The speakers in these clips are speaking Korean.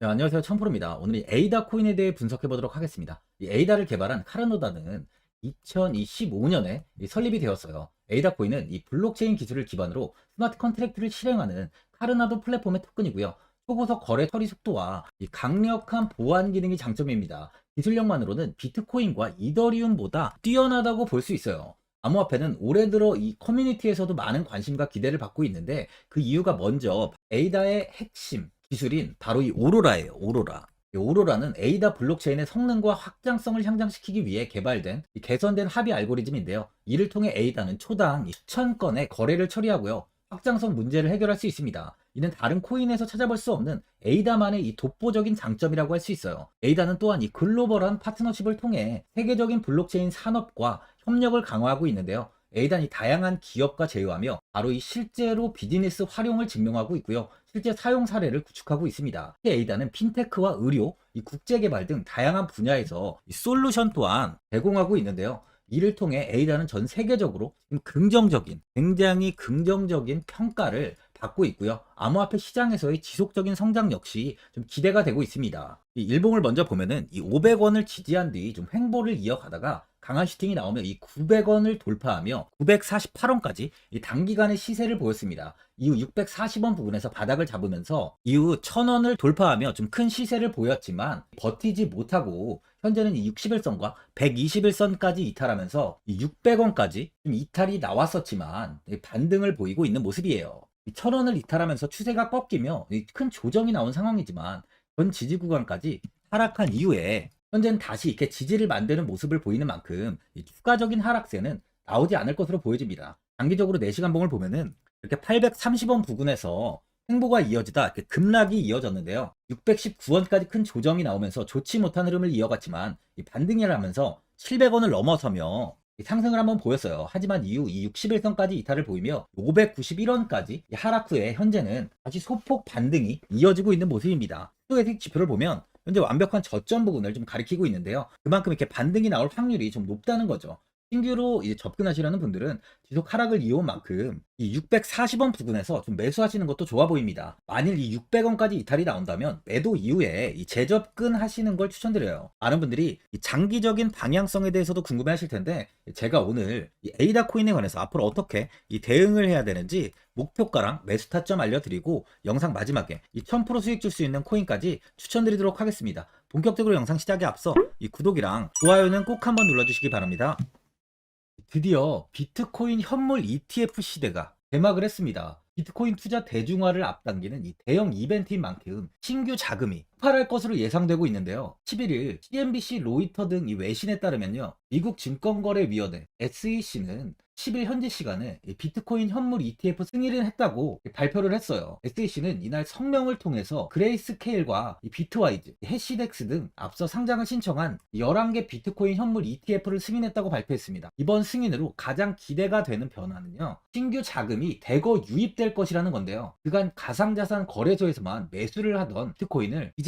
네, 안녕하세요. 천프로입니다. 오늘 이 에이다 코인에 대해 분석해 보도록 하겠습니다. 이 에이다를 개발한 카르노다는 2025년에 설립이 되었어요. 에이다 코인은 이 블록체인 기술을 기반으로 스마트 컨트랙트를 실행하는 카르나도 플랫폼의 토큰이고요. 초고속 거래 처리 속도와 이 강력한 보안 기능이 장점입니다. 기술력만으로는 비트코인과 이더리움보다 뛰어나다고 볼 수 있어요. 암호화폐는 올해 들어 이 커뮤니티에서도 많은 관심과 기대를 받고 있는데 그 이유가 먼저 에이다의 핵심 기술인 바로 이 오로라예요. 오로라. 이 오로라는 에이다 블록체인의 성능과 확장성을 향상시키기 위해 개발된 이 개선된 합의 알고리즘인데요. 이를 통해 에이다는 초당 이 수천 건의 거래를 처리하고요. 확장성 문제를 해결할 수 있습니다. 이는 다른 코인에서 찾아볼 수 없는 에이다만의 이 독보적인 장점이라고 할 수 있어요. 에이다는 또한 이 글로벌한 파트너십을 통해 세계적인 블록체인 산업과 협력을 강화하고 있는데요. 에이단이 다양한 기업과 제휴하며 바로 이 실제로 비즈니스 활용을 증명하고 있고요. 실제 사용 사례를 구축하고 있습니다. 에이단은 핀테크와 의료, 이 국제 개발 등 다양한 분야에서 이 솔루션 또한 제공하고 있는데요. 이를 통해 에이다는 전 세계적으로 긍정적인, 굉장히 긍정적인 평가를 받고 있고요. 암호화폐 시장에서의 지속적인 성장 역시 좀 기대가 되고 있습니다. 이 일봉을 먼저 보면은 이 500원을 지지한 뒤 좀 횡보를 이어가다가 강한 슈팅이 나오며 이 900원을 돌파하며 948원까지 이 단기간의 시세를 보였습니다. 이후 640원 부근에서 바닥을 잡으면서 이후 1000원을 돌파하며 좀 큰 시세를 보였지만 버티지 못하고 현재는 이 61선과 121선까지 이탈하면서 이 600원까지 좀 이탈이 나왔었지만 반등을 보이고 있는 모습이에요. 1000원을 이탈하면서 추세가 꺾이며 큰 조정이 나온 상황이지만 전 지지 구간까지 하락한 이후에 현재는 다시 이렇게 지지를 만드는 모습을 보이는 만큼 이 추가적인 하락세는 나오지 않을 것으로 보여집니다. 장기적으로 4시간 봉을 보면은 이렇게 830원 부근에서 횡보가 이어지다 이렇게 급락이 이어졌는데요. 619원까지 큰 조정이 나오면서 좋지 못한 흐름을 이어갔지만 하면서 700원을 넘어서며 이 상승을 한번 보였어요. 하지만 이후 이 61선까지 이탈을 보이며 591원까지 하락 후에 현재는 다시 소폭 반등이 이어지고 있는 모습입니다. 수혜식 지표를 보면 현재 완벽한 저점 부분을 좀 가리키고 있는데요. 그만큼 이렇게 반등이 나올 확률이 좀 높다는 거죠. 신규로 이제 접근하시려는 분들은 지속 하락을 이어온 만큼 이 640원 부근에서 좀 매수하시는 것도 좋아 보입니다. 만일 이 600원까지 이탈이 나온다면 매도 이후에 이 재접근 하시는 걸 추천드려요. 많은 분들이 이 장기적인 방향성에 대해서도 궁금해 하실 텐데 제가 오늘 이 에이다 코인에 관해서 앞으로 어떻게 이 대응을 해야 되는지 목표가랑 매수 타점 알려드리고 영상 마지막에 이 1000% 수익 줄 수 있는 코인까지 추천드리도록 하겠습니다. 본격적으로 영상 시작에 앞서 이 구독이랑 좋아요는 꼭 한번 눌러주시기 바랍니다. 드디어 비트코인 현물 ETF 시대가 개막을 했습니다. 비트코인 투자 대중화를 앞당기는 이 대형 이벤트인 만큼 신규 자금이 폭발할 것으로 예상되고 있는데요. 11일 CNBC, 로이터 등 이 외신에 따르면요. 미국 증권거래위원회 SEC는 10일 현지 시간에 이 비트코인 현물 ETF 승인을 했다고 발표를 했어요. SEC는 이날 성명을 통해서 그레이스케일과 이 비트와이즈, 해시덱스 등 앞서 상장을 신청한 11개 비트코인 현물 ETF를 승인했다고 발표했습니다. 이번 승인으로 가장 기대가 되는 변화는요. 신규 자금이 대거 유입될 것이라는 건데요. 그간 가상자산 거래소에서만 매수를 하던 비트코인을 이제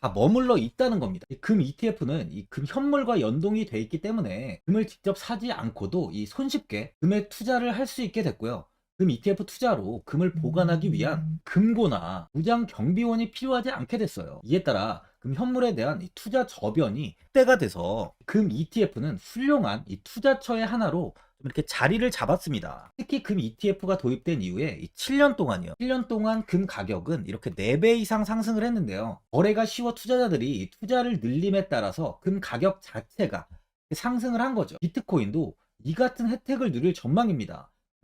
다 머물러 있다는 겁니다. 이금 ETF는 이 금 현물과 연동이 돼 있기 때문에 금을 직접 사지 않고도 이 손쉽게 금에 투자를 할 수 있게 됐고요. 금 ETF 투자로 금을 보관하기 위한 금고나 무장 경비원이 필요하지 않게 됐어요. 이에 따라 금 현물에 대한 이 투자 저변이 때가 돼서 금 ETF는 훌륭한 이 투자처의 하나로 좀 이렇게 자리를 잡았습니다. 특히 금 ETF가 도입된 이후에 이 7년 동안이요. 7년 동안 금 가격은 이렇게 4배 이상 상승을 했는데요. 거래가 쉬워 투자자들이 이 투자를 늘림에 따라서 금 가격 자체가 상승을 한 거죠. 비트코인도 이 같은 혜택을 누릴 전망입니다.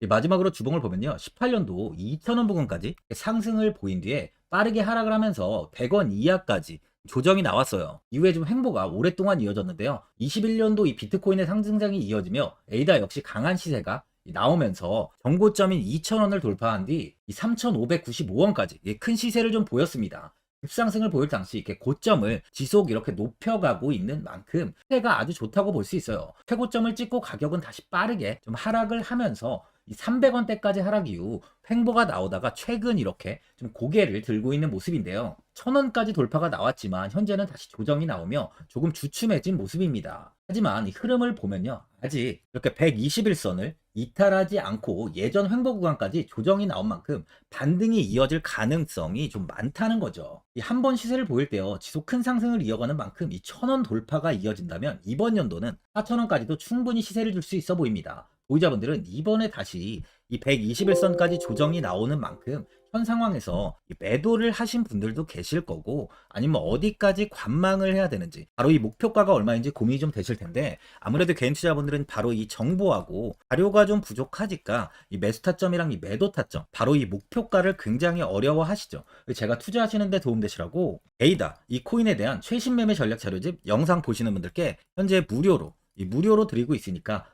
마지막으로 주봉을 보면요. 18년도 2,000원 부근까지 상승을 보인 뒤에 빠르게 하락을 하면서 100원 이하까지 조정이 나왔어요. 이후에 좀 횡보가 오랫동안 이어졌는데요. 21년도 이 비트코인의 상승장이 이어지며 에이다 역시 강한 시세가 나오면서 정고점인 2,000원을 돌파한 뒤 3,595원까지 큰 시세를 좀 보였습니다. 급상승을 보일 당시 이렇게 고점을 지속 이렇게 높여가고 있는 만큼 시세가 아주 좋다고 볼 수 있어요. 최고점을 찍고 가격은 다시 빠르게 좀 하락을 하면서 이 300원대까지 하락 이후 횡보가 나오다가 최근 이렇게 좀 고개를 들고 있는 모습인데요. 1000원까지 돌파가 나왔지만 현재는 다시 조정이 나오며 조금 주춤해진 모습입니다. 하지만 이 흐름을 보면요. 아직 이렇게 121선을 이탈하지 않고 예전 횡보 구간까지 조정이 나온 만큼 반등이 이어질 가능성이 좀 많다는 거죠. 이한번 시세를 보일 때요. 지속 큰 상승을 이어가는 만큼 이 1000원 돌파가 이어진다면 이번 연도는 4000원까지도 충분히 시세를 줄 수 있어 보입니다. 보유자분들은 이번에 다시 이 121선까지 조정이 나오는 만큼 현 상황에서 이 매도를 하신 분들도 계실 거고 아니면 어디까지 관망을 해야 되는지 바로 이 목표가가 얼마인지 고민이 좀 되실 텐데 아무래도 개인 투자분들은 바로 이 정보하고 자료가 좀 부족하니까 이 매수 타점이랑 이 매도 타점 바로 이 목표가를 굉장히 어려워 하시죠. 제가 투자하시는데 도움되시라고 에이다 이 코인에 대한 최신 매매 전략 자료집 영상 보시는 분들께 현재 무료로 이 무료로 드리고 있으니까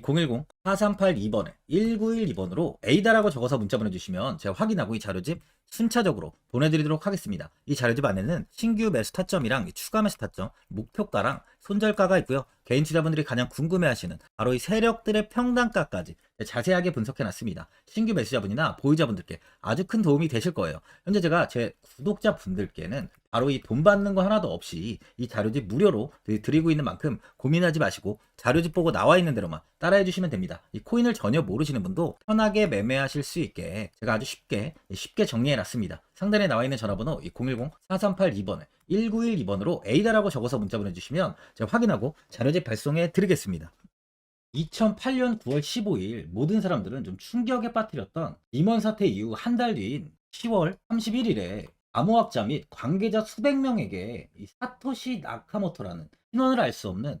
010-4382번에 1912번으로 에이다라고 적어서 문자 보내주시면 제가 확인하고 이 자료집 순차적으로 보내드리도록 하겠습니다. 이 자료집 안에는 신규 매수 타점이랑 추가 매수 타점, 목표가랑 손절가가 있고요. 개인 투자분들이 가장 궁금해하시는 바로 이 세력들의 평단가까지 자세하게 분석해놨습니다. 신규 매수자분이나 보유자분들께 아주 큰 도움이 되실 거예요. 현재 제가 제 구독자분들께는 바로 이 돈 받는 거 하나도 없이 이 자료집 무료로 드리고 있는 만큼 고민하지 마시고 자료집 보고 나와 있는 대로만 따 라해 주시면 됩니다. 이 코인을 전혀 모르시는 분도 편하게 매매하실 수 있게 제가 아주 쉽게 쉽게 정리해 놨습니다. 상단에 나와 있는 전화번호 010-4382번에 1912번으로 에이다라고 적어서 문자 보내주시면 제가 확인하고 자료집 발송해 드리겠습니다. 2008년 9월 15일 모든 사람들은 좀 충격에 빠뜨렸던 임원 사태 이후 한 달 뒤인 10월 31일에 암호학자 및 관계자 수백 명에게 이 사토시 나카모토라는 신원을 알 수 없는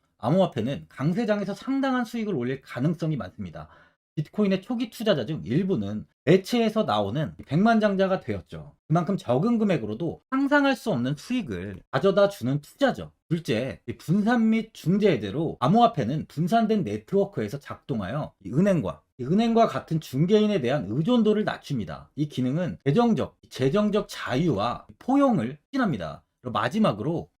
암호화폐는 강세장에서 상당한 수익을 올릴 가능성이 많습니다. 비트코인의 초기 투자자 중 일부는 매체에서 나오는 백만장자가 되었죠. 그만큼 적은 금액으로도 상상할 수 없는 수익을 가져다 주는 투자죠. 둘째, 이 분산 및 중재대로 암호화폐는 분산된 네트워크에서 작동하여 이 은행과 이 은행과 같은 중개인에 대한 의존도를 낮춥니다. 이 기능은 재정적, 재정적 자유와 포용을 추진합니다. 마지막으로 이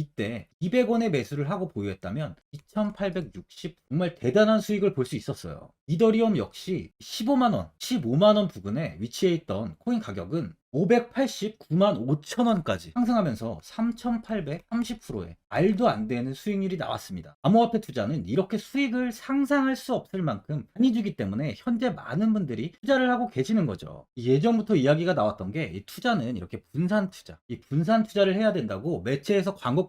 이때 200원의 매수를 하고 보유했다면 2,860 정말 대단한 수익을 볼 수 있었어요. 이더리움 역시 15만원, 15만원 부근에 위치해 있던 코인 가격은 589만 5천원까지 상승하면서 3,830%의 말도 안 되는 수익률이 나왔습니다. 암호화폐 투자는 이렇게 수익을 상상할 수 없을 만큼 많이 주기 때문에 현재 많은 분들이 투자를 하고 계시는 거죠. 예전부터 이야기가 나왔던 게이 투자는 이렇게 분산 투자, 이 분산 투자를 해야 된다고 매체에서 광고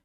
이